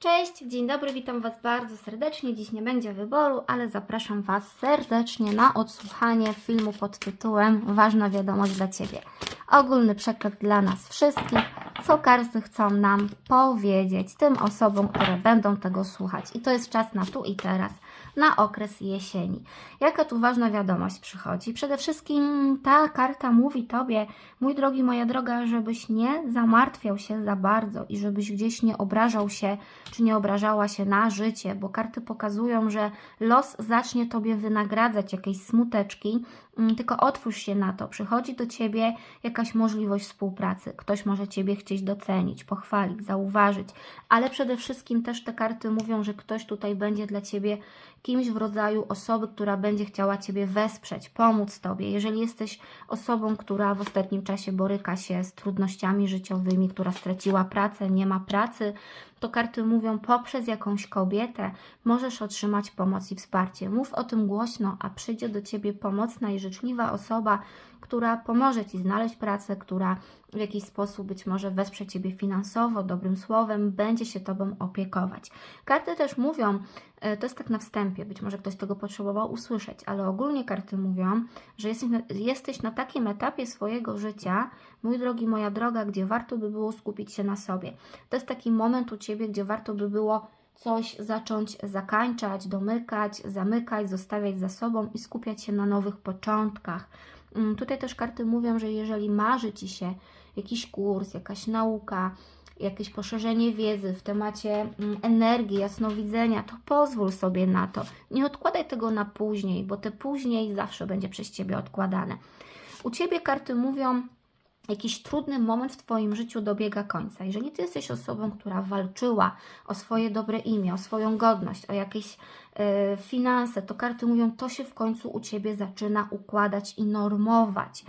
Cześć, dzień dobry, witam Was bardzo serdecznie. Dziś nie będzie wyboru, ale zapraszam Was serdecznie na odsłuchanie filmu pod tytułem Ważna wiadomość dla Ciebie. Ogólny przekaz dla nas wszystkich, co karty chcą nam powiedzieć, tym osobom, które będą tego słuchać. I to jest czas na tu i teraz, na okres jesieni. Jaka tu ważna wiadomość przychodzi? Przede wszystkim ta karta mówi Tobie, mój drogi, moja droga, żebyś nie zamartwiał się za bardzo i żebyś gdzieś nie obrażał się, czy nie obrażała się na życie, bo karty pokazują, że los zacznie Tobie wynagradzać jakieś smuteczki, tylko otwórz się na to. Przychodzi do Ciebie jakaś możliwość współpracy. Ktoś może Ciebie chcieć docenić, pochwalić, zauważyć, ale przede wszystkim też te karty mówią, że ktoś tutaj będzie dla Ciebie kimś w rodzaju osoby, która będzie chciała Ciebie wesprzeć, pomóc Tobie. Jeżeli jesteś osobą, która w ostatnim czasie boryka się z trudnościami życiowymi, która straciła pracę, nie ma pracy, to karty mówią, poprzez jakąś kobietę możesz otrzymać pomoc i wsparcie. Mów o tym głośno, a przyjdzie do Ciebie pomocna i życzliwa osoba, która pomoże Ci znaleźć pracę, która w jakiś sposób być może wesprze Ciebie finansowo, dobrym słowem, będzie się Tobą opiekować. Karty też mówią, e, to jest tak na wstępie, być może ktoś tego potrzebował usłyszeć, ale ogólnie karty mówią, że jesteś na, jesteś na takim etapie swojego życia, mój drogi, moja droga, gdzie warto by było skupić się na sobie. To jest taki moment u Ciebie, gdzie warto by było coś zacząć zakańczać, domykać, zamykać, zostawiać za sobą i skupiać się na nowych początkach. Mm, Tutaj też karty mówią, że jeżeli marzy Ci się jakiś kurs, jakaś nauka, jakieś poszerzenie wiedzy w temacie mm, energii, jasnowidzenia, to pozwól sobie na to. Nie odkładaj tego na później, bo te później zawsze będzie przez Ciebie odkładane. U Ciebie karty mówią, jakiś trudny moment w Twoim życiu dobiega końca. Jeżeli Ty jesteś osobą, która walczyła o swoje dobre imię, o swoją godność, o jakieś e, finanse, to karty mówią, to się w końcu u Ciebie zaczyna układać i normować.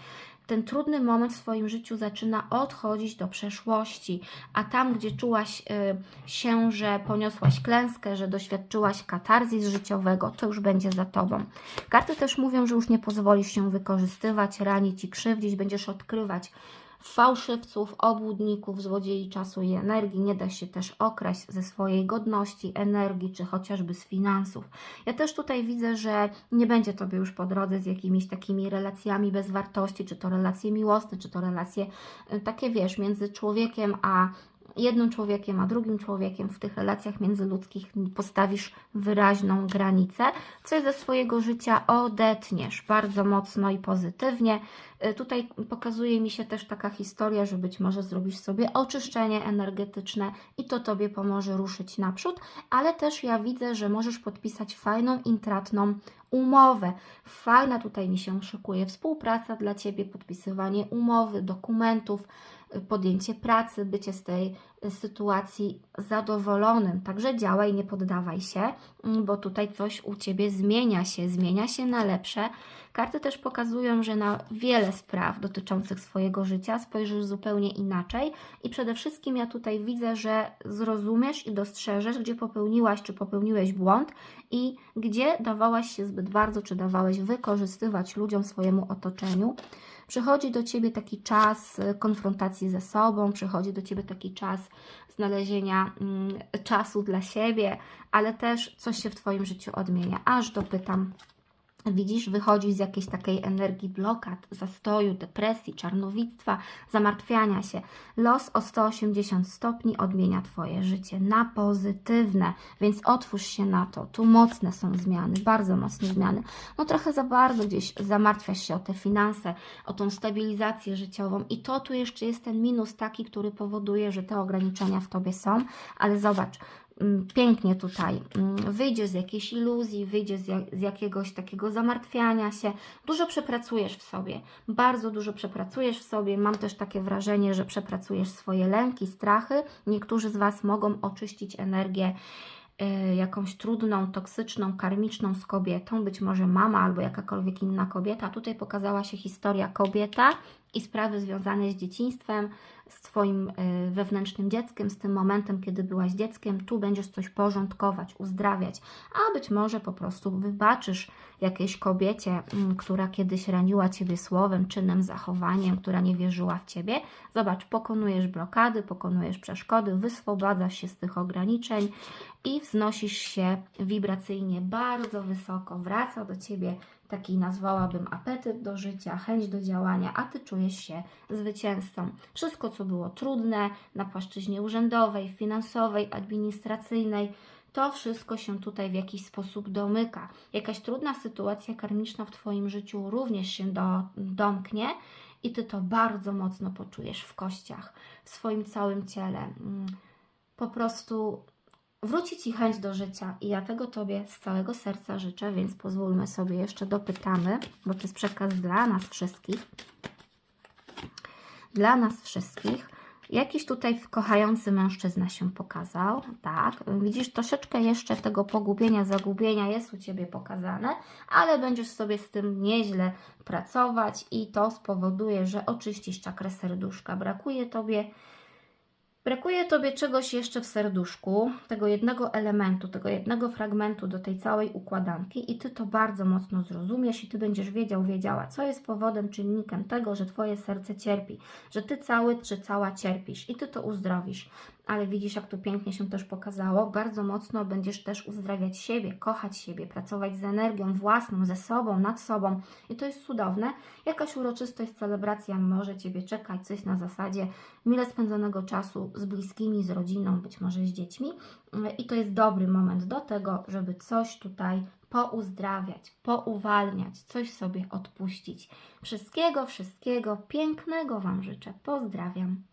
Ten trudny moment w swoim życiu zaczyna odchodzić do przeszłości, a tam, gdzie czułaś e, się, że poniosłaś klęskę, że doświadczyłaś katarzis życiowego, to już będzie za Tobą. Karty też mówią, że już nie pozwolisz się wykorzystywać, ranić i krzywdzić, będziesz odkrywać fałszywców, obłudników, złodziei czasu i energii. Nie da się też okraść ze swojej godności, energii, czy chociażby z finansów. Ja też tutaj widzę, że nie będzie Tobie już po drodze z jakimiś takimi relacjami bez wartości, czy to relacje miłosne, czy to relacje y, takie, wiesz, między człowiekiem a jednym człowiekiem, a drugim człowiekiem w tych relacjach międzyludzkich postawisz wyraźną granicę, coś ze swojego życia odetniesz bardzo mocno i pozytywnie. Y, Tutaj pokazuje mi się też taka historia, że być może zrobisz sobie oczyszczenie energetyczne i to Tobie pomoże ruszyć naprzód, ale też ja widzę, że możesz podpisać fajną, intratną umowę. Fajna tutaj mi się szykuje współpraca dla Ciebie, podpisywanie umowy, dokumentów, y, podjęcie pracy, bycie z tej sytuacji zadowolonym. Także działaj, nie poddawaj się, mm, bo tutaj coś u Ciebie zmienia się, zmienia się na lepsze. Karty też pokazują, że na wiele spraw dotyczących swojego życia spojrzysz zupełnie inaczej i przede wszystkim ja tutaj widzę, że zrozumiesz i dostrzeżesz, gdzie popełniłaś czy popełniłeś błąd i gdzie dawałaś się zbyt bardzo, czy dawałeś wykorzystywać ludziom, swojemu otoczeniu. Przychodzi do Ciebie taki czas y, konfrontacji ze sobą, przychodzi do Ciebie taki czas znalezienia mm, czasu dla siebie, ale też coś się w Twoim życiu odmienia. Aż dopytam, Widzisz, wychodzisz z jakiejś takiej energii blokad, zastoju, depresji, czarnowictwa, zamartwiania się. Los o 180 stopni odmienia Twoje życie na pozytywne, więc otwórz się na to. Tu mocne są zmiany, bardzo mocne zmiany. No trochę za bardzo gdzieś zamartwiasz się o te finanse, o tą stabilizację życiową i to tu jeszcze jest ten minus taki, który powoduje, że te ograniczenia w Tobie są, ale zobacz, pięknie tutaj. mm, Wyjdziesz z jakiejś iluzji, wyjdziesz z, jak, z jakiegoś takiego zamartwiania się. Dużo przepracujesz w sobie. Bardzo dużo przepracujesz w sobie. Mam też takie wrażenie, że przepracujesz swoje lęki, strachy. Niektórzy z Was mogą oczyścić energię y, jakąś trudną, toksyczną, karmiczną z kobietą, być może mama albo jakakolwiek inna kobieta. Tutaj pokazała się historia kobieta i sprawy związane z dzieciństwem, z Twoim y, wewnętrznym dzieckiem, z tym momentem, kiedy byłaś dzieckiem, tu będziesz coś porządkować, uzdrawiać, a być może po prostu wybaczysz jakiejś kobiecie, mm, która kiedyś raniła Ciebie słowem, czynem, zachowaniem, która nie wierzyła w Ciebie. Zobacz, pokonujesz blokady, pokonujesz przeszkody, wyswobadzasz się z tych ograniczeń i wznosisz się wibracyjnie bardzo wysoko. Wraca do Ciebie taki nazwałabym apetyt do życia, chęć do działania, a Ty czujesz się zwycięzcą. Wszystko, co było trudne na płaszczyźnie urzędowej, finansowej, administracyjnej, to wszystko się tutaj w jakiś sposób domyka. Jakaś trudna sytuacja karmiczna w Twoim życiu również się do, domknie i Ty to bardzo mocno poczujesz w kościach, w swoim całym ciele. Mm, Po prostu wróci Ci chęć do życia i ja tego Tobie z całego serca życzę, więc pozwólmy sobie jeszcze dopytamy, bo to jest przekaz dla nas wszystkich. Dla nas wszystkich. Jakiś tutaj kochający mężczyzna się pokazał, tak. Widzisz, troszeczkę jeszcze tego pogubienia, zagubienia jest u Ciebie pokazane, ale będziesz sobie z tym nieźle pracować i to spowoduje, że oczyścisz czakrę serduszka. Brakuje Tobie Brakuje Tobie czegoś jeszcze w serduszku, tego jednego elementu, tego jednego fragmentu do tej całej układanki i Ty to bardzo mocno zrozumiesz i Ty będziesz wiedział, wiedziała, co jest powodem, czynnikiem tego, że Twoje serce cierpi, że Ty cały czy cała cierpisz i Ty to uzdrowisz. Ale widzisz, jak tu pięknie się też pokazało, bardzo mocno będziesz też uzdrawiać siebie, kochać siebie, pracować z energią własną, ze sobą, nad sobą i to jest cudowne. Jakaś uroczystość, celebracja może Ciebie czekać, coś na zasadzie mile spędzonego czasu z bliskimi, z rodziną, być może z dziećmi. I to jest dobry moment do tego, żeby coś tutaj pouzdrawiać, pouwalniać, coś sobie odpuścić. Wszystkiego, wszystkiego pięknego Wam życzę. Pozdrawiam.